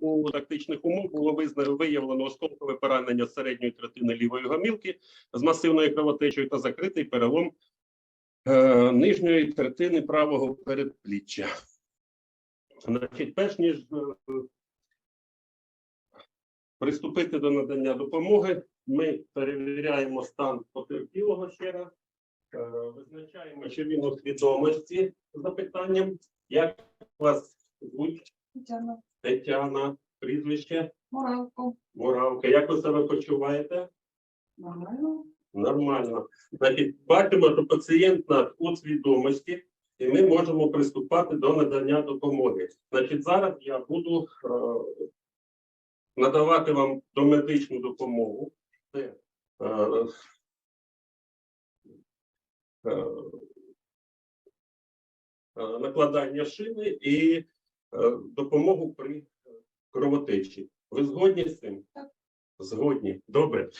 у тактичних умов було виявлено осколкове поранення середньої третини лівої гомілки з масивною кровотечею та закритий перелом е, нижньої третини правого передпліччя. Значить, перш ніж е, приступити до надання допомоги, ми перевіряємо стан потерпілого ще раз. Е, Визначаємо, чи він у свідомості запитанням, як вас звуть Тетяна Тетяна, прізвище, Моравко. Муравка. Як ви себе почуваєте? Нормально. Нормально. Значить, бачимо, що пацієнт наш у свідомості, і ми можемо приступати до надання допомоги. Значить, зараз я буду е, надавати вам домедичну допомогу. Це е, е, е, накладання шини і допомогу при кровотечі. Ви згодні з цим? Так. Згодні. Добре.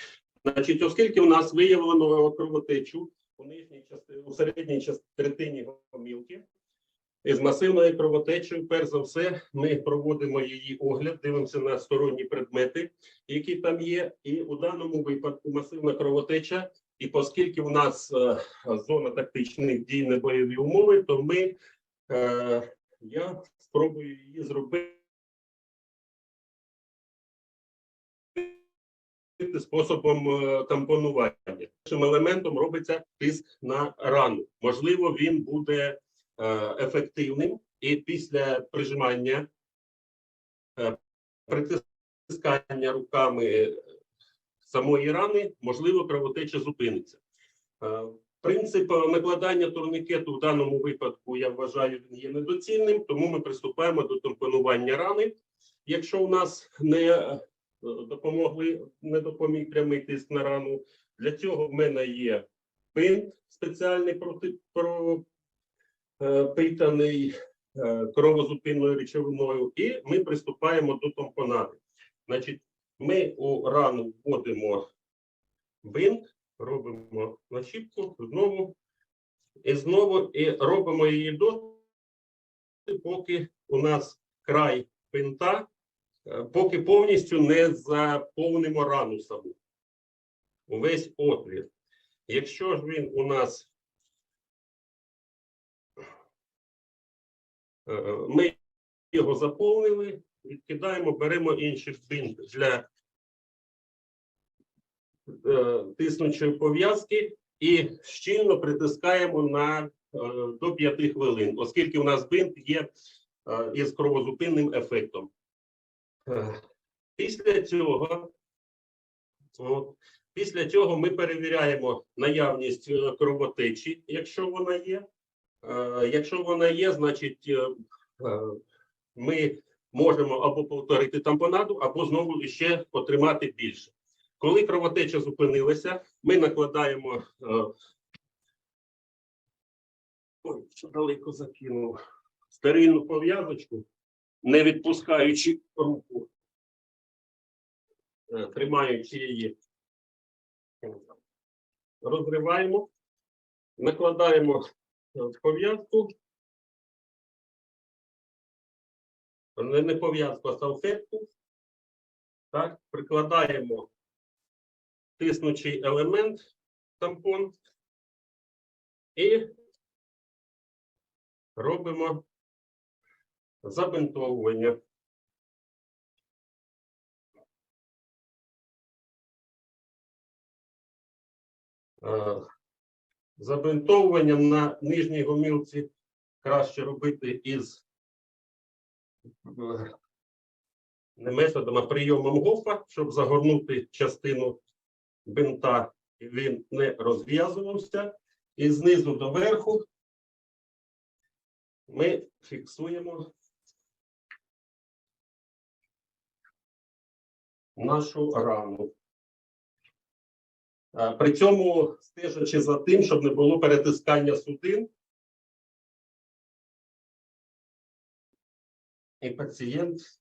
Значить, оскільки у нас виявлено кровотечу у нижній частині, у середній частині третині гомілки, із масивною кровотечею, перш за все, ми проводимо її огляд, дивимося на сторонні предмети, які там є. І у даному випадку масивна кровотеча. І оскільки в нас е, зона тактичних дій не бойові умови, то ми е, я спробую її зробити. способом е, тампонування. Першим елементом робиться тиск на рану. Можливо, він буде е, ефективним, і після прижимання, е, притискання руками самої рани, можливо, кровотеча зупиниться. Е, Принцип накладання турнікету в даному випадку, я вважаю, він є недоцільним, тому ми приступаємо до тампонування рани. Якщо у нас не е, допомогли, не допоміг прямий тиск на рану. Для цього в мене є бинт спеціальний проти про е, питаний е, кровозупинною речовиною, і ми приступаємо до тампонади. Значить, ми у рану вводимо бинт, робимо начіпку знову і знову і робимо її доти, поки у нас край бинта Е, поки повністю не заповнимо рану саму. Увесь отвір. Якщо ж він у нас е, ми його заповнили, відкидаємо, беремо інший бинт для тиснучої пов'язки і щільно притискаємо на е, до 5 хвилин, оскільки у нас бинт є е, із кровозупинним ефектом. Е, Після цього, після цього ми перевіряємо наявність е, кровотечі, якщо вона є. Е, Якщо вона є, значить е, е, ми можемо або повторити тампонаду, або знову ще отримати більше. Коли кровотеча зупинилася, ми накладаємо. е, Ой, що далеко закинув стерильну пов'язочку не відпускаючи руку, е, тримаючи її, розриваємо, накладаємо е, пов'язку, не пов'язку, а салфетку, так, прикладаємо тиснучий елемент, тампон і робимо забинтовування. Е, Забинтовування на нижній гомілці краще робити із е, не методом, а прийомом гофа, щоб загорнути частину бинта, він не розв'язувався. І знизу до верху ми фіксуємо нашу рану. Е, При цьому стежачи за тим, щоб не було перетискання судин. І пацієнт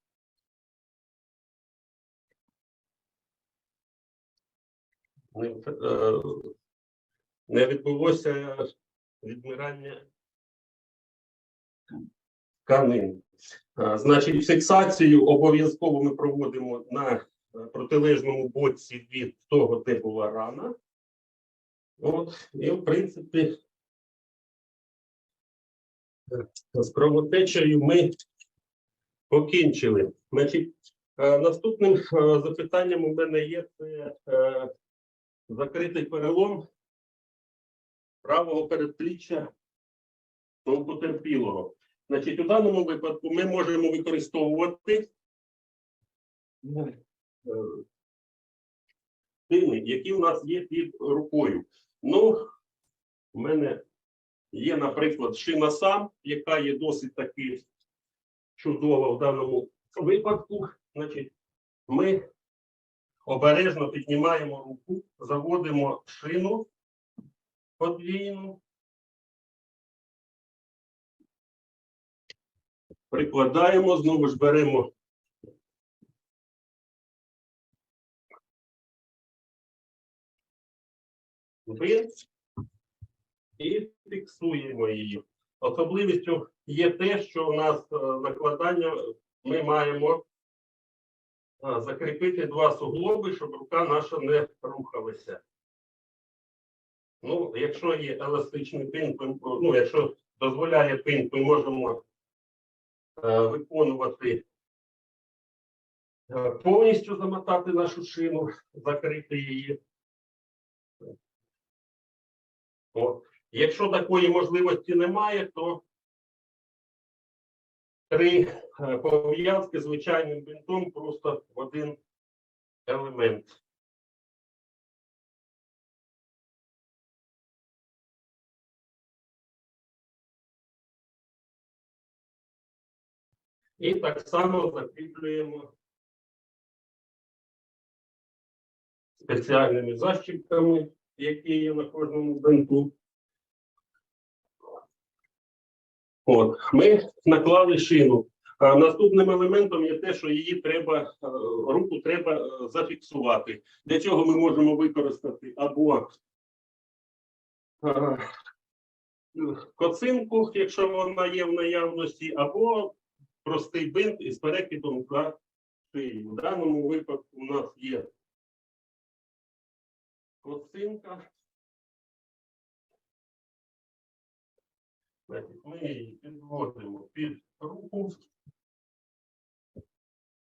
не, е, не відбулося відмирання тканин. Значить, фіксацію обов'язково ми проводимо на е, протилежному боці від того, де була рана. От, і, в принципі, з кровотечею ми покінчили. Значить, е, наступним запитанням у мене є це закритий перелом правого передпліччя ну, потерпілого. Значить, у даному випадку ми можемо використовувати е, пини, які у нас є під рукою. Ну, у мене є, наприклад, шина сам, яка є досить таки чудова в даному випадку. Значить, ми обережно піднімаємо руку, заводимо шину подвійну. Прикладаємо, знову ж беремо бинт і фіксуємо її. Особливістю є те, що у нас е, накладання ми маємо закріпити два суглоби, щоб рука наша не рухалася. Ну, якщо є еластичний пин, ну, якщо дозволяє пин, ми можемо е, виконувати е, повністю замотати нашу шину, закрити її. От. Якщо такої можливості немає, то три пов'язки звичайним бинтом просто в один елемент. І так само закріплюємо спеціальними защіпками, які є на кожному бинту. От, ми наклали шину. Наступним елементом є те, що її треба, е, руку треба е, зафіксувати. Для цього ми можемо використати або е, коцинку, якщо вона є в наявності, або простий бинт із перекидом за шию. В даному випадку у нас є коцинка. Ми її підводимо під руку.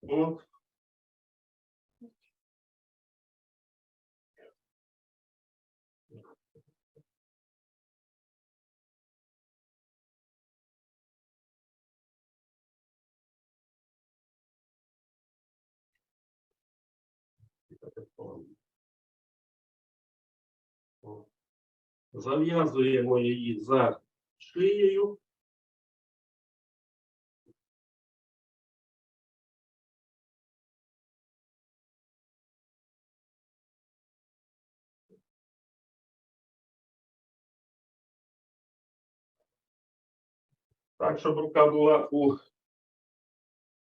От. Зав'язуємо її за шиєю. Так, щоб рука була у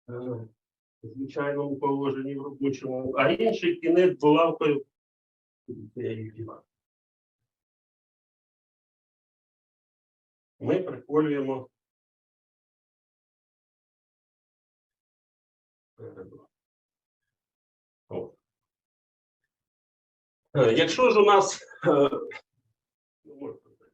е, звичайному положенні в робочому, а інший кінець булавкою. Я її діла. Ми приколюємо. Е, Якщо ж у нас е, ну, можна так.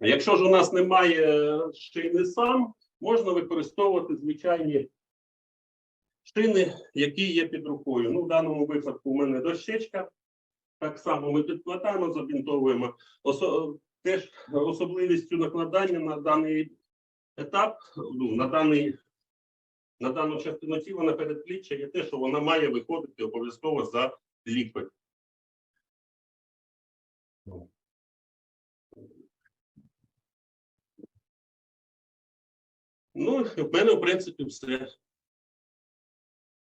Якщо ж у нас немає шини сам, можна використовувати звичайні шини, які є під рукою. Ну, в даному випадку у мене дощечка. Так само ми підкладаємо, забінтовуємо. Осо... Теж особливістю накладання на даний етап, ну, на даний. На дану частину тіла на передпліччя є те, що вона має виходити обов'язково за лікоть. Ну, в мене, в принципі, все.